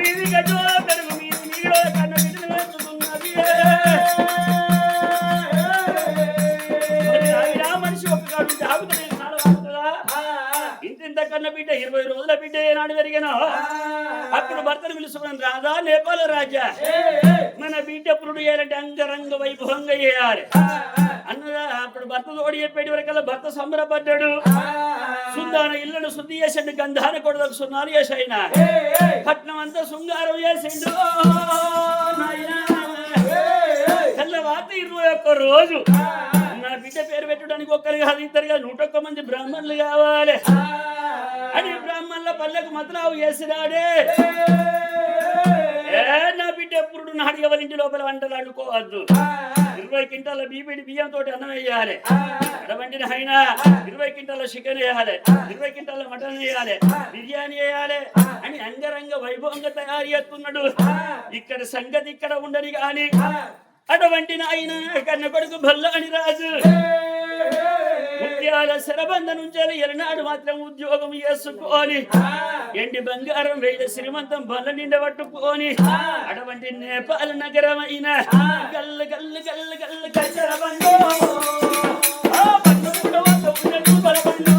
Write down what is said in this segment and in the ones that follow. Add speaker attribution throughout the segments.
Speaker 1: మీది బిడ్డ ఇరవై రోజుల బిడ్డ ఏనాడు పెరిగినా అప్పుడు భర్తను పిలుచుకున్నాను రాజా నేపాల రాజా మన బిడ్డ పురుడు చేయాలంటే అంగరంగ వైభవంగా చేయాలి. అన్నదా అప్పుడు భర్త తోడి చెప్పేటి వరకల్లా భర్త సంబరపడ్డాడు. సుందాన ఇళ్ళను శుద్ధి చేసిండు గంధాన కొడదకు సున్నాలు చేసాయిన పట్నం అంతా శృంగారం చేసిండు. తెల్లవార్త ఇరవై ఒక్క రోజు బిడ్డ పేరు పెట్టడానికి ఒక్కరు కాదు ఇద్దరు కాదు నూట ఒక్క మంది బ్రాహ్మణులు కావాలి. అని బ్రాహ్మణుల పల్లెకు మతలావు చేసినాడే. ఏ. నా బిడ్డ ఎప్పుడు నాడు ఎవరి ఇంటి లోపల వంటలు అనుకోవద్దు ఇరవై క్వింటాల బీపీడి బియ్యంతో అన్నం వేయాలి. అడవండిన అయినా ఇరవై క్వింటాల చికెన్ వేయాలి. ఇరవై క్వింటాల మటన్ వేయాలి. బిర్యానీ వేయాలి. అని అంగరంగ వైభవంగా తయారు చేస్తున్నాడు. ఇక్కడ సంగతి ఇక్కడ ఉండని గాని అటువంటి ఆయన కన్న కొడుకు భల్లాని రాజు. ముత్యాల శరబంధ నుంచి ఎరనాడు మాత్రం ఉద్యోగం చేసుకొని ఎండి బంగారం వేల శ్రీమంతం బల్ల నిండ పట్టుకొని అటువంటి నేపాల నగరం అయిన గల్లు గల్లు గల్లు గల్లు కచ్చర బండో ఆ బండు కూడా వద్ద ఉన్నట్టు బలబండో.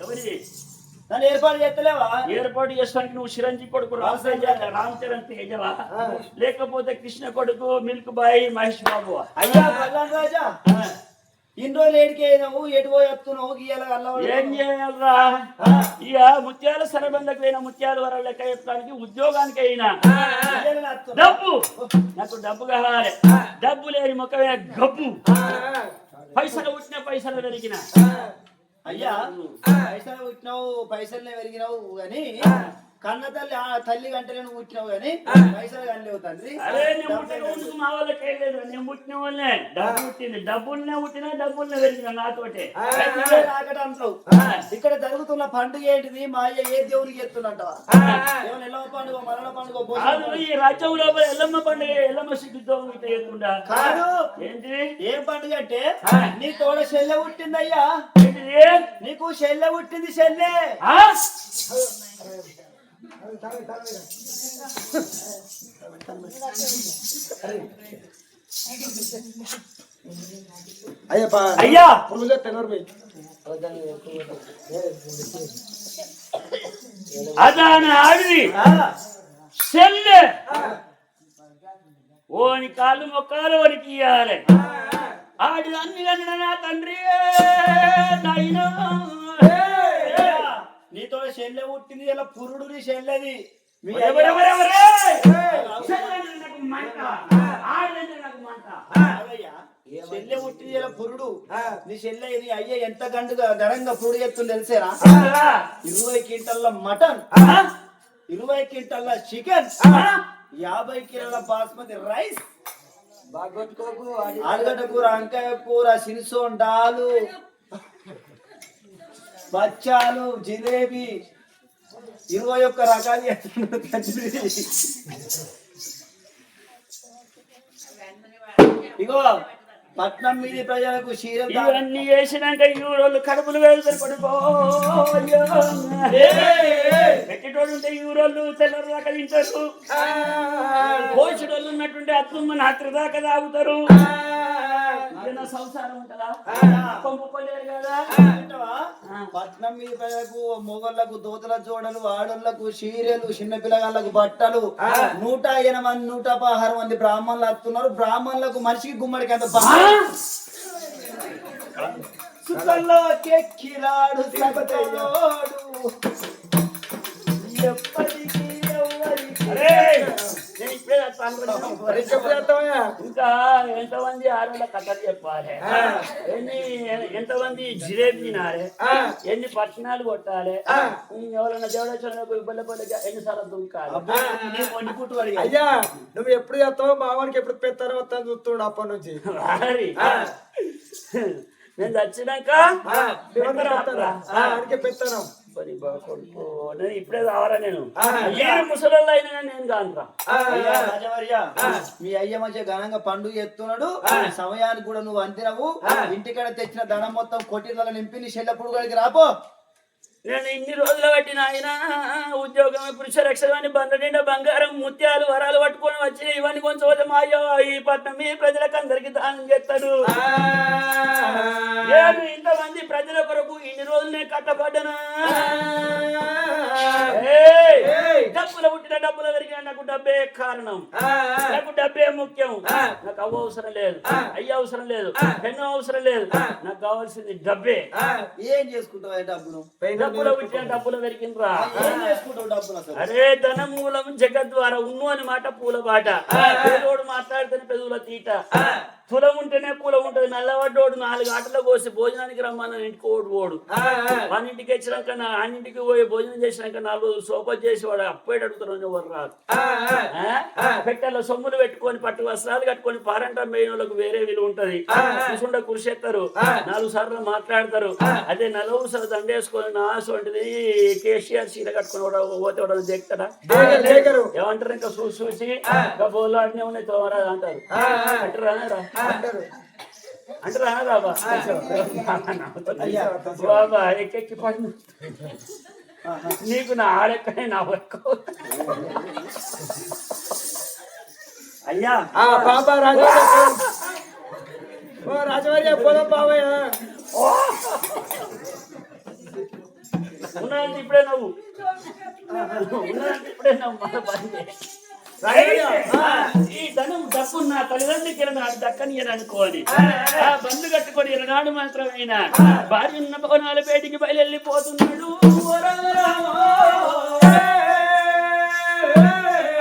Speaker 1: ఎవరి
Speaker 2: నన్ను ఏర్పాటు చేస్తలేవా?
Speaker 1: ఏర్పాటు చేసుకోడానికి నువ్వు చిరంజీవి కొడుకు రామ్ తేజ- రామ్ చరణ్ తేజవా? లేకపోతే కృష్ణ కొడుకు మిల్క్ బాయ్ మహేష్ బాబు
Speaker 2: అయ్యా కళ్యాణ్ రాజా. ఇన్ని రోజులు ఏడికి అయినావు ఎటు పోయి వస్తున్నావు గీయాల
Speaker 1: ఏం చేయాలరా? ఇక ముత్యాల సరబంధకు పోయిన ముత్యాల వర లెక్క చెప్పడానికి ఉద్యోగానికి అయినా. డబ్బు. నాకు డబ్బు కావాలి. డబ్బు లేని ముఖమే గబ్బు. పైసలు పుట్టిన పైసలు పెరిగిన
Speaker 2: అయ్యా పైసలు పుట్టినావు పైసలనే పెరిగినావు గాని కన్న తల్లి ఆ తల్లి గంటలే నువ్వు పుట్టినావు గాని పైసలు కనలేవు తండ్రి.
Speaker 1: అరే నేను పుట్టిన మా వాళ్ళకి లేదు నేను పుట్టిన వాళ్ళే డబ్బు పుట్టింది. డబ్బుల్నే పుట్టినా డబ్బుల్నే పెరిగిన నాతోటే.
Speaker 2: నువ్వే నాకట అంటావు ఇక్కడ జరుగుతున్న పండుగ ఏంటిది? మా అయ్య ఏ దేవునికి పండుగ మరణ పండుగ
Speaker 1: ఈ రాజ్యం లోపల ఎల్లమ్మ పండుగ ఎల్లమ్మ సిగ్గుతో చేయకుండా.
Speaker 2: కాదు.
Speaker 1: ఏంటి
Speaker 2: ఏం పండుగ అంటే నీ తోడ చెల్లె పుట్టిందయ్యా. నీకు చెల్లె పుట్టింది చెల్లె? అయ్యప్ప
Speaker 1: అయ్యా
Speaker 2: పురుగులు తెనరు పోయి
Speaker 1: అదాన ఆడిది చెల్లె ఓని కాళ్ళు మొక్కాలు ఓనికి ఇయ్యాలి ఆడి అన్ని కన్నా నా తండ్రి నాయనా
Speaker 2: నీతో చెల్లె పుట్టింది ఇలా పురుడు నీ చెల్లెది చెల్లె పుట్టింది ఇలా పురుడు. నీ చెల్లె నీ అయ్య ఎంత గండుగా ఘనంగా పురుడు ఎత్తుంది తెలిసేరా? ఇరవై క్వింటల్ల మటన్? ఇరవై క్వింటల్ల చికెన్? యాభై కిలోల బాస్మతి రైస్ ఆలుగడ్డ కూర వంకాయ కూర సిరిసోన్ డాలు బచ్చాలు జిలేబీ ఇరవై ఒక్క రకాలు ఇగో పట్నం మీది ప్రజలకు క్షీరం
Speaker 1: ఇవన్నీ చేసినాక యూరోలు కడుపులు వేలు పడిపోయో పెట్టేటోళ్ళు ఉంటే యూరోలు తెల్లరు దాకా తింటారు పోషడోళ్ళు ఉన్నట్టుంటే అత్తుమ్మ నాత్ర దాకా తాగుతారు సంసారం ఉంటుందా పంపుకోలేరు కదా
Speaker 2: పట్నం మీద మొగళ్ళకు దోతల జోడలు ఆడోళ్ళకు చీరలు చిన్న పిల్లగాళ్ళకు బట్టలు నూట ఎనభై నూట పదహారు మంది బ్రాహ్మణులు వస్తున్నారు బ్రాహ్మణులకు మనిషికి గుమ్మడికి అంత బా- సుఖంలో కెక్కిరాడు సగతలోడు ఎప్పటికీ ఎవరికి
Speaker 1: అరే! నేను ఇప్పుడే చదువుతాను.
Speaker 3: మరి చెప్పు చేస్తావా
Speaker 1: ఇంకా ఎంతమంది ఆడవాళ్ళ కథలు చెప్పాలి? ఎన్ని ఎంతమంది జిలేబీ తినాలి? ఎన్ని పట్టణాలు కొట్టాలి? ఎవరన్నా దేవడేశ్వరకు బల్ల బల్ల ఎన్నిసార్లు దుంకాలి?
Speaker 2: వండి పుట్టు అడిగా
Speaker 3: అయ్యా నువ్వు ఎప్పుడు చేస్తావు మావానికి ఎప్పుడు పెత్తారో వస్తాను చూస్తుండు అప్పటి నుంచి.
Speaker 1: నేను చచ్చినాక నేను ఇప్పుడే రావాలా నేను? ముసలోళ్ళు అయినా నేను కానురా.
Speaker 2: మీ అయ్య మంచిగా ఘనంగా పండుగ ఎత్తున్నాడు సమయానికి కూడా నువ్వు అంతినవు ఇంటికాడ తెచ్చిన ధనం మొత్తం కొట్టిన నింపి నీ చెల్లె పుడుగుడికి రాపో.
Speaker 1: నేను ఇన్ని రోజులు బట్టి నాయన ఉద్యోగం పురుష రక్షణ బండ నిండా బంగారం ముత్యాలు వరాలు పట్టుకొని వచ్చి ఇవన్నీ కొంచెం పోతే మా ఈ పట్నం మీ ప్రజలకు అందరికి దానం చేస్తాడు. నేను ఇంతమంది ప్రజల కొరకు ఇన్ని రోజులు నేను కట్టబడ్డనా! డబ్బులు పుట్టిన డబ్బులు పెరిగిన నాకు డబ్బే కారణం. నాకు డబ్బే ముఖ్యం. నాకు అవ్వ అవసరం లేదు. అయ్య అవసరం లేదు. పెన్ను అవసరం లేదు. నాకు కావాల్సింది డబ్బే.
Speaker 2: ఏం చేసుకుంటావు ఆ డబ్బును?
Speaker 1: డబ్బులు పుట్టిన డబ్బులు అరే ధనమూలం జగత్ ద్వారా ఉన్ను అని మాట పూల బాట. పేదోడు మాట్లాడితేనే పెదవుల తీట. తులం ఉంటేనే పూల ఉంటది. నల్లవడ్డోడు నాలుగు ఆటలు కోసి భోజనానికి రమ్మన్న ఇంటికి ఓడు ఓడు వాని ఇంటికి వచ్చినాక నా అన్నింటికి పోయి భోజనం చేసినాక నాలుగు సోపత్ చేసి వాడు అప్పేట అడుగుతారు ఎవరు రాదు ఆ? పెట్టెలో సొమ్ములు పెట్టుకొని పట్టు వస్త్రాలు కట్టుకొని పారంటం వేయని వాళ్ళకి వేరే విలువ ఉంటది. కూర్చుండ కురిసేస్తారు నాలుగు సార్లు మాట్లాడతారు. అదే నలుగురు సార్లు దండేసుకొని నా ఆశ వంటిది కేసీఆర్ చీర కట్టుకొని పోతే
Speaker 3: జేకరు
Speaker 1: ఏమంటారు ఇంకా చూసి చూసి? ఇంకా బోళ్ళు అన్నీ ఉన్నాయి తోమరాదు అంటారు. అంటారు
Speaker 3: అంటారు.
Speaker 1: అంటారు అనరా బా. బాబా ఎక్కెక్కి పడిన నీకు నా ఆడెక్కనే నా వరకు. అయ్యా.
Speaker 3: రాజవర్య ఓ రాజవర్య పోదాం బావయ్య
Speaker 1: ఉన్నదంటే ఇప్పుడే నవ్వు. ఉన్నదంటే ఇప్పుడే నవ్వు. మన ఈ ధనం డబ్బు నా తల్లిదండ్రులకి నాడు దక్కని అనుకోని ఆ బంధు కట్టుకొని ఇరనాడు మాత్రమైనా? భార్య ఉన్న భవనాల పేటికి బయలుపోతున్నాడు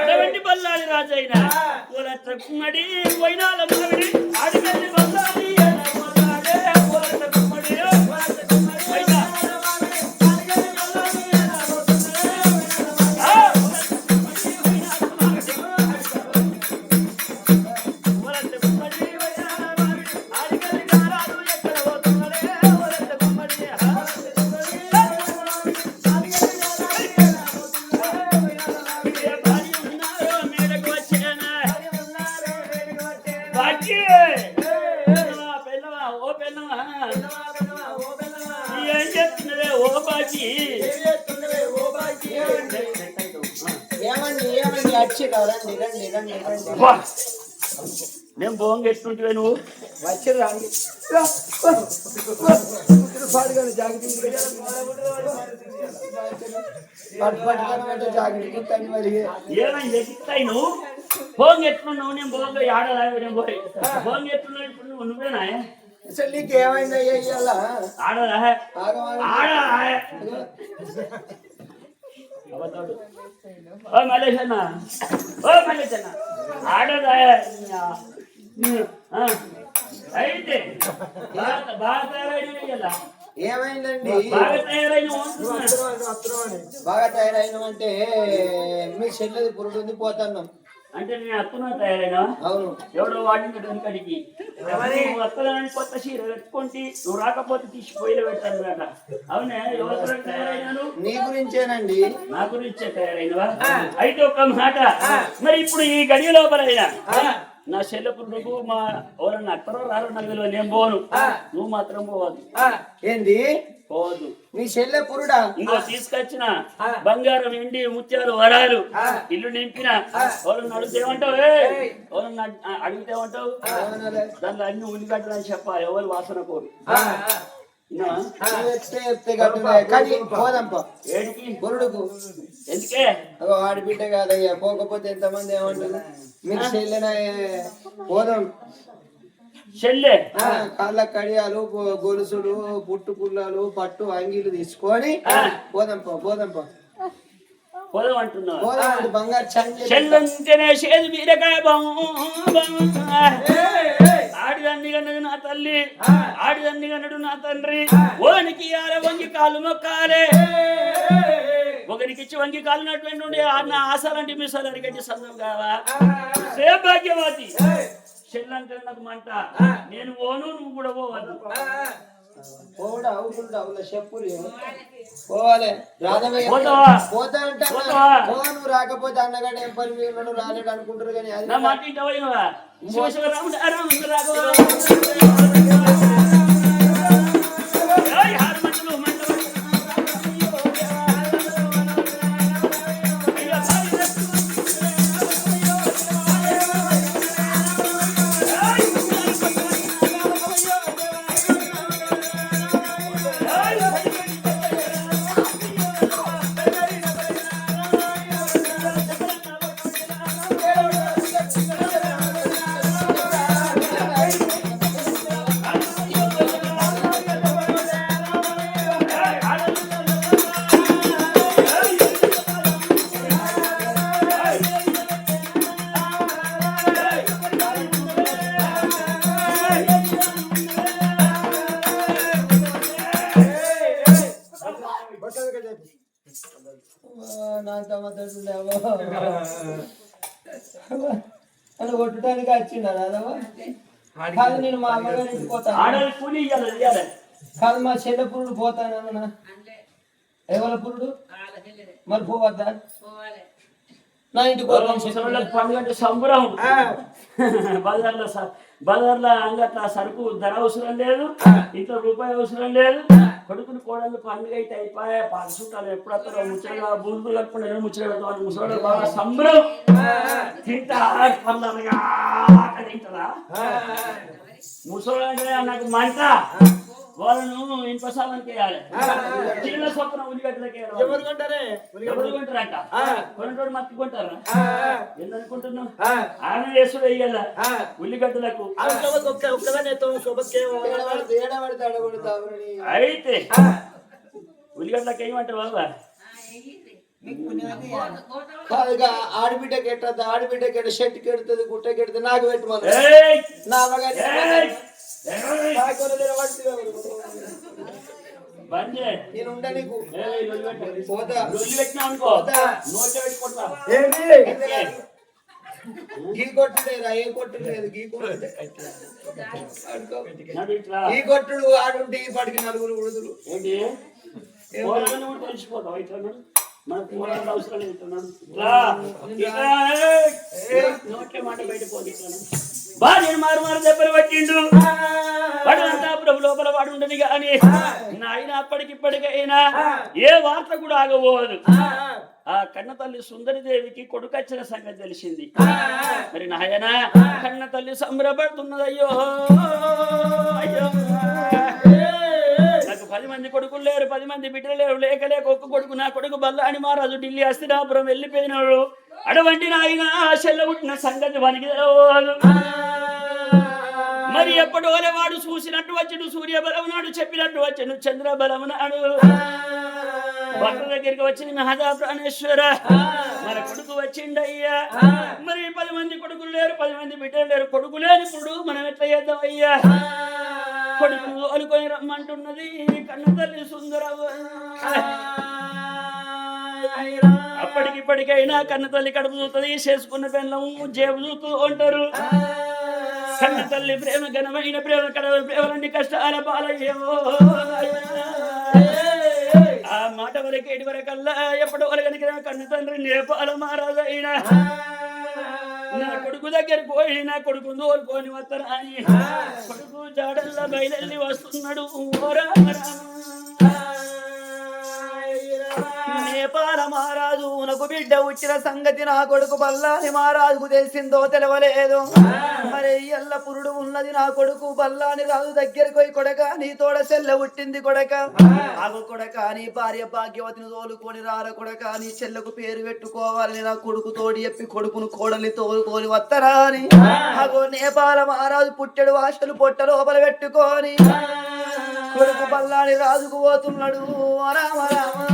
Speaker 1: అడవంటి బల్లాడి రాజైన. కుల తక్కుమడి మావిడి ఆడికెళ్ళి నేను బోంగ ఎట్టుంటివే నువ్వు
Speaker 3: వచ్చి రాండి. పాడుగానే జాగ్రత్త పట్టు పట్టుకోమంటే జాగ్రత్త కానీ మరి.
Speaker 1: ఏమైంది ఎక్కుతాయి నువ్వు బోంగ ఎట్లున్నావు? నేను బోంగ ఆడలా నేను పోయి బోంగ ఎట్లున్నావు? ఇప్పుడు నువ్వు నువ్వేనా?
Speaker 3: అసలు నీకు ఏమైంది అయ్యా ఇయ్యాల?
Speaker 1: ఆడలా?
Speaker 3: ఆగమాగం
Speaker 1: ఆడలా? అబద్ధాడు. ఓ మలేష్ అన్న ఓ మలేష్ అన్న ఆడదా ఆ. అయితే బాగా బాగా తయారైన
Speaker 2: ఏమైందండి?
Speaker 1: బాగా తయారైన
Speaker 2: తయారైనమంటే మీ చెల్లెది పురుడు ఉంది పోతున్నాం.
Speaker 1: అంటే నేను అత్తున్నా తయారైనా
Speaker 2: అవును.
Speaker 1: ఎవడో వాడిని వెనకడికి నువ్వు వస్తానని కొత్త చీర కట్టుకుంటే నువ్వు రాకపోతే తీసి పెడతాను అట అవునే? ఎవరు తయారైనాను
Speaker 2: నీ గురించేనండి.
Speaker 1: నా గురించే తయారైనవా అయితే ఒక మాట. మరి ఇప్పుడు ఈ గడియ లోపలైనా నా చెల్లెప్పుడు నువ్వు మా ఎవరన్నా అక్కడో రారో నాకు తెలియదు నేను పోను. నువ్వు మాత్రం పోవద్దు.
Speaker 2: ఏంది?
Speaker 1: పోవద్దు.
Speaker 2: నీ చెల్లె పురుడా
Speaker 1: ఇంకో తీసుకొచ్చిన బంగారం ఎండి ముత్యాలు వరాలు ఇల్లు నింపిన ఎవరన్నా అడిగితే ఏమంటావు? ఏయ్? ఎవరన్నా అడ్- అడిగితే ఏమంటావు?
Speaker 2: ఏమనాలి?
Speaker 1: దాంట్లో అన్ని ఉల్లిగడ్డలు అని చెప్పాలి ఎవరు వాసన కోరు ఎందుకే?
Speaker 2: అగో ఆడి బిడ్డ కాదయ్యా. పోకపోతే ఎంతమంది ఏమంటారు? మీకు చెల్లెన పోదాం.
Speaker 1: చెల్లె.
Speaker 3: కాళ్ళ కడియాలు గొలుసులు పుట్టు పుల్లలు పట్టు అంగీలు తీసుకొని పోదాం పో పోదాం పో. పోదాం అది బంగారు
Speaker 1: చెల్లంటేనే చేదు బీరకాయ ఆడిదాన్ని కన్నది నా తల్లి. ఆడిదాన్ని కన్నడు నా తండ్రి. ఓనికి ఆర వంగి కాలు మొక్కాలే. ఒకరికిచ్చి వంగి కాలు నటువంటి ఉండే నా ఆశలంటి మిసాలు అరిగట్టి సందం కావా? చెల్లంటే నాకు మంట. నేను ఓను నువ్వు కూడా పోవద్దు.
Speaker 3: పోవడా చెప్పులు. పోవాలి? పోతా అంటే. నువ్వు రాకపోతే అన్నగాడు ఏం పని ఉన్నాడు రాలేడు అనుకుంటారు కానీ అది వచ్చిందా రాధవ కాదు నేను మా అమ్మగారి ఇంటికి పోతాను. కాదు మా చెల్లె పురుడు పోతాను ఎవరి పురుడు? మరి పోవద్దా? నా ఇంటికి
Speaker 1: ముసలోళ్ళకి పండుగ సంబరం. బజార్లో బజార్లో అంగట్ల సరుకు ధర అవసరం లేదు. ఇంట్లో రూపాయి అవసరం లేదు. కొడుకుని కోడళ్ళు పండుగ అయితే అయిపోయా చుట్టాలు ఎప్పుడు వస్తారో ముచ్చగా బూందులు కట్టుకుని నేను ముచ్చట పెడతాను ముసలోళ్ళు బాగా సంబరం. తింటా పనులనగా తింటారా? అంటే నాకు మంట. వాళ్ళను ఇన్పసాలని వేయాలి. చిన్న సొప్పున ఉల్లిగడ్డలకి వేయాలి
Speaker 3: ఎవరు కొంటారే?
Speaker 1: ఎవరు కొంటారంట? కొనటోడు కొంటారా? ఆయన వేసుడు వెయ్యాల
Speaker 3: ఆ.
Speaker 1: ఉల్లిగడ్డలకు. అయితే. ఉల్లిగడ్డలకు ఏమంటారు బాబా?
Speaker 3: ఆడబిడ్డకి ఎట్టద్దు ఆడబిడ్డకి ఎట్ట షర్ట్కి ఎడుతుంది గుట్టకి ఎడుతుంది నాకు పెట్టమని
Speaker 1: ఏయ్!
Speaker 3: నా నాకు. నేను ఉండ. పోతా. పోతా. గీ కొట్టులేరా ఏ కొట్టులేదు? గీ. ఈ కొట్టుడు ఆడుంటే ఈ పడికి నలుగురు
Speaker 1: పోరాడు అవసరం లేదు మాట బయట నేను మారు మారు దెబ్బలు పట్టిండు వాడు అంతా ప్రభు లోపల వాడు ఉండని గాని నాయన అప్పటికిప్పటికైనా ఏ వార్త కూడా ఆగబోదు. ఆ. కన్న తల్లి సుందరిదేవికి కొడుకు వచ్చిన సంగతి తెలిసింది. మరి నాయన కన్న తల్లి సంబరపడుతున్నదయ్యో. అయ్యో. మంది కొడుకులు లేరు పది మంది బిడ్డలు లేరు లేక లేక ఒక్క కొడుకు నా కొడుకు బల్లాని మహారాజు ఢిల్లీ అస్థిరాపురం వెళ్ళిపోయినాడు. అటువంటి నాయన ఆశల్లో పుట్టిన సంగతి వానికి తెలవదు. మరి ఎప్పటి వాడు చూసినట్టు వచ్చాడు సూర్య బలం నాడు చెప్పినట్టు వచ్చాడు చంద్ర బలం నాడు. భక్తుల దగ్గరికి వచ్చింది మహాదా ప్రాణేశ్వర మన కొడుకు వచ్చిండయ్యా. మరి పది మంది కొడుకులు లేరు పది మంది బిడ్డలు లేరు కొడుకు లేనిప్పుడు మనం ఎట్లా చేద్దాం అయ్యా? కొడుకు అనుకొని రమ్మంటున్నది. కన్న తల్లి సుందరవ్వ. అప్పటికిప్పటికైనా కన్న తల్లి కడుపు చూస్తుంది చేసుకున్న బెల్లం జేబు చూస్తూ ఉంటారు కన్న తల్లి ప్రేమ ఘనమైన ప్రేమ కడవ ప్రేమలన్నీ కష్టాల పాలయ్యేవో. ఆ మాట వరకు ఎడి వరకల్లా ఎప్పటి వరకు కన్న తండ్రి నేపాల మహారాజైనా నా కొడుకు దగ్గరికి పోయి నా కొడుకు తోలుకొని వస్తారని కొడుకు జాడల్లా బయలుదేరి వస్తున్నాడు. ఓ రామ రామ. నేపాల
Speaker 2: మహారాజు ఉనకు బిడ్డ వచ్చిన సంగతి నా కొడుకు బల్లాని మహారాజుకు తెలిసిందో తెలవలేదు. మరి ఎల్ల పురుడు ఉన్నది నా కొడుకు బల్లాని రాజు దగ్గరికి పోయి కొడక నీ తోడ చెల్ల పుట్టింది కొడక. ఆగు కొడక నీ భార్య భాగ్యవతిని తోలుకొని రార కొడక నీ చెల్లకు పేరు పెట్టుకోవాలని నా కొడుకు తోడి చెప్పి కొడుకును కోడలి తోలుకొని వత్తరా అని. అగో నేపాల మహారాజు పుట్టెడు ఆశలు పొట్ట లోపల పెట్టుకొని కొడుకు బల్లాని రాజుకు పోతున్నాడు. రామ రామ.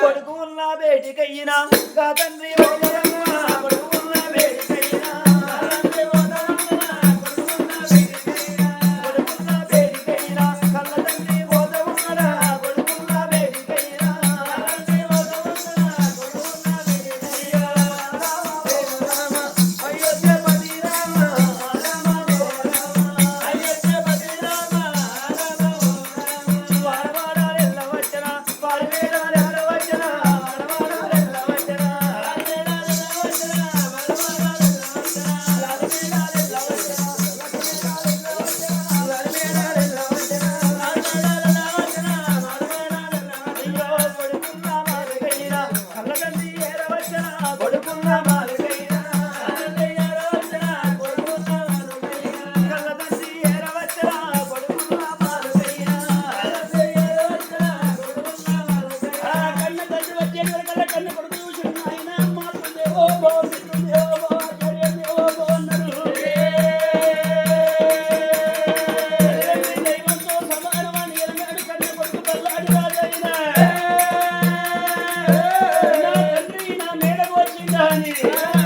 Speaker 2: కొడుకు ఉన్నా బేటికయ్యినా తండ్రి Yeah.